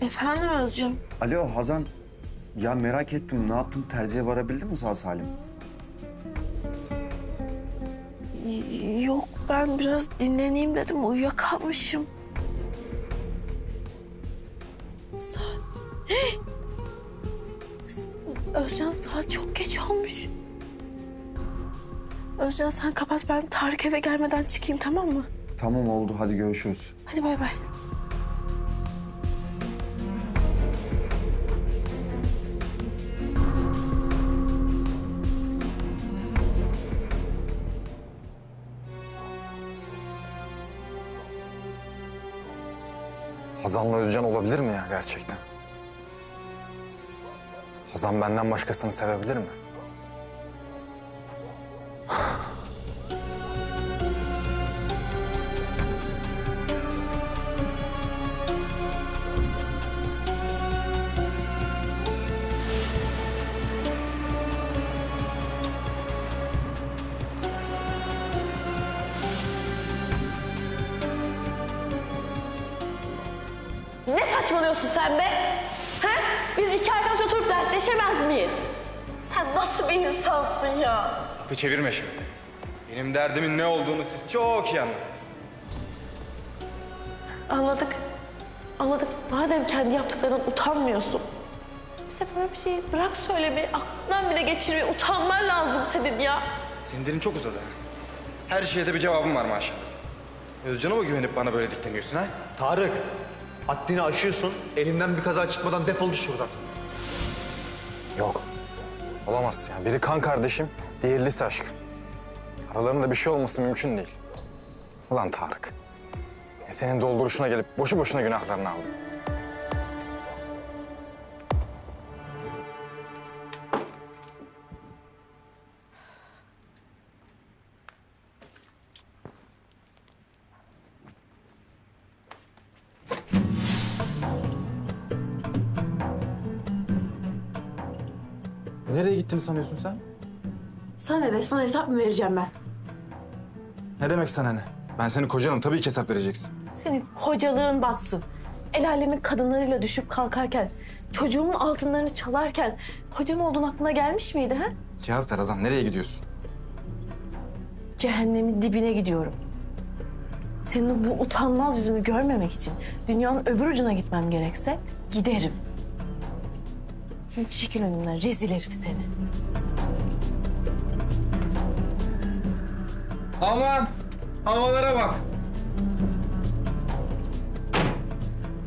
Efendim Özcan? Alo Hazan. Ya merak ettim ne yaptın? Terziye varabildin mi sağ salim? Yok ben biraz dinleneyim dedim uyuyakalmışım. Saat... Özcan saat çok geç olmuş. Özcan sen kapat ben Tarık eve gelmeden çıkayım tamam mı? Tamam oldu hadi görüşürüz. Hadi bay bay. Hazan'la Özcan olabilir mi ya gerçekten? Hazan benden başkasını sevebilir mi? Saçmalıyorsun sen be? He? Biz iki arkadaş oturup dertleşemez miyiz? Sen nasıl bir insansın ya? Lafı çevirme şimdi. Benim derdimin ne olduğunu siz çok iyi anladınız. Anladık. Anladık. Madem kendi yaptıklarından utanmıyorsun. Bir sefer bir şeyi bırak söyle bir. Aklından bile geçirme. Utanman lazım senin ya. Senin dilin çok uzadı. Her şeyde bir cevabın var maşallah. Özcan'a mı güvenip bana böyle dikleniyorsun ha? Tarık, haddini aşıyorsun. Elimden bir kaza çıkmadan defol git şuradan. Yok. Olamaz yani. Biri kan kardeşim, diğeri lise aşkım. Aralarında bir şey olması mümkün değil. Ulan Tarık. E senin dolduruşuna gelip boşu boşuna günahlarını aldı. Nereye gittiğini sanıyorsun sen? Sana ne be? Sana hesap mı vereceğim ben? Ne demek sana ne? Ben senin kocanım tabii ki hesap vereceksin. Senin kocalığın batsın. El alemin kadınlarıyla düşüp kalkarken, çocuğumun altınlarını çalarken kocam olduğun aklına gelmiş miydi ha? Cevap ver Hazan nereye gidiyorsun? Cehennemin dibine gidiyorum. Senin bu utanmaz yüzünü görmemek için dünyanın öbür ucuna gitmem gerekse giderim. Şimdi çekil önümden rezil herif seni. Aman! Havalara bak!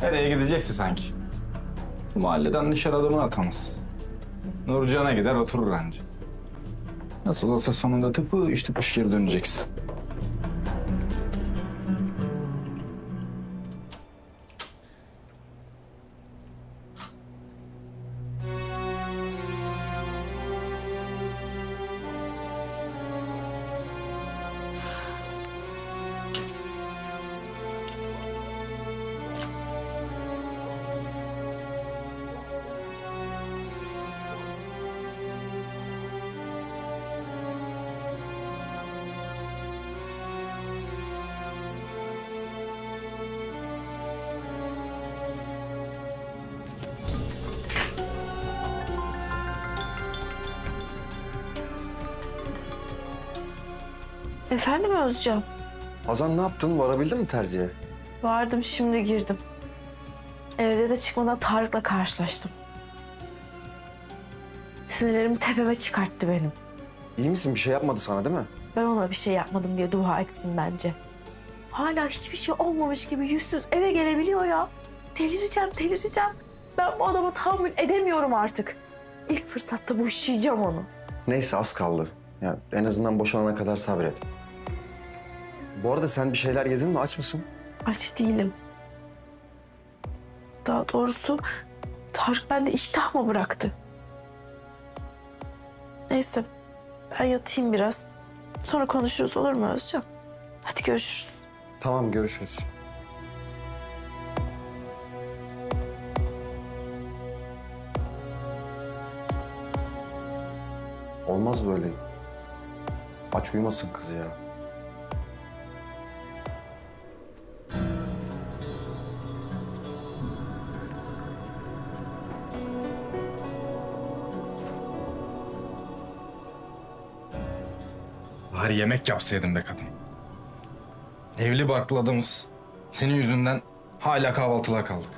Nereye gideceksin sanki? Bu mahalleden dışarı adımını atamaz. Nurcan'a gider oturur anca. Nasıl olsa sonunda tıpış tıpış geri döneceksin. Efendim Özcan? Hazan ne yaptın? Varabildin mi terziye? Vardım şimdi girdim. Evde de çıkmadan Tarık'la karşılaştım. Sinirlerimi tepeme çıkarttı benim. İyi misin? Bir şey yapmadı sana değil mi? Ben ona bir şey yapmadım diye dua etsin bence. Hala hiçbir şey olmamış gibi yüzsüz eve gelebiliyor ya. Delireceğim, delireceğim. Ben bu adama tahammül edemiyorum artık. İlk fırsatta boşayacağım onu. Neyse az kaldı. Ya en azından boşanana kadar sabret. Bu arada sen bir şeyler yedin mi? Aç mısın? Aç değilim. Daha doğrusu Tarık bende iştah mı bıraktı? Neyse ben yatayım biraz. Sonra konuşuruz olur mu Özcan? Hadi görüşürüz. Tamam görüşürüz. Olmaz böyle. Aç uyumasın kız ya. Bari yemek yapsaydın be kadın. Evli barklı adamız. Senin yüzünden hala kahvaltılığa kaldık.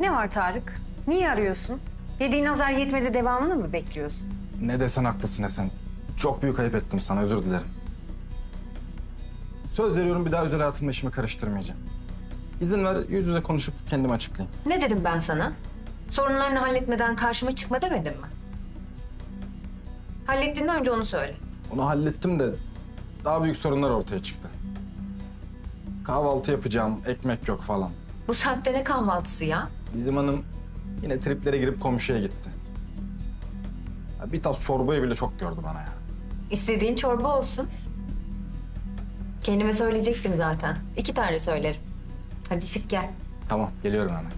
Ne var Tarık? Niye arıyorsun? Yediğin nazar yetmedi devamını mı bekliyorsun? Ne desen haklısın Esen. Çok büyük ayıp ettim sana özür dilerim. Söz veriyorum bir daha özel hayatımla işimi karıştırmayacağım. İzin ver yüz yüze konuşup kendimi açıklayayım. Ne dedim ben sana? Sorunlarını halletmeden karşıma çıkma demedim mi? Hallettin mi önce onu söyle. Onu hallettim de daha büyük sorunlar ortaya çıktı. Kahvaltı yapacağım, ekmek yok falan. Bu saatte ne kahvaltısı ya? Bizim hanım yine triplere girip komşuya gitti. Ya bir tas çorbayı bile çok gördü bana ya. İstediğin çorba olsun. Kendime söyleyecektim zaten. İki tane söylerim. Hadi çık gel. Tamam, geliyorum hemen.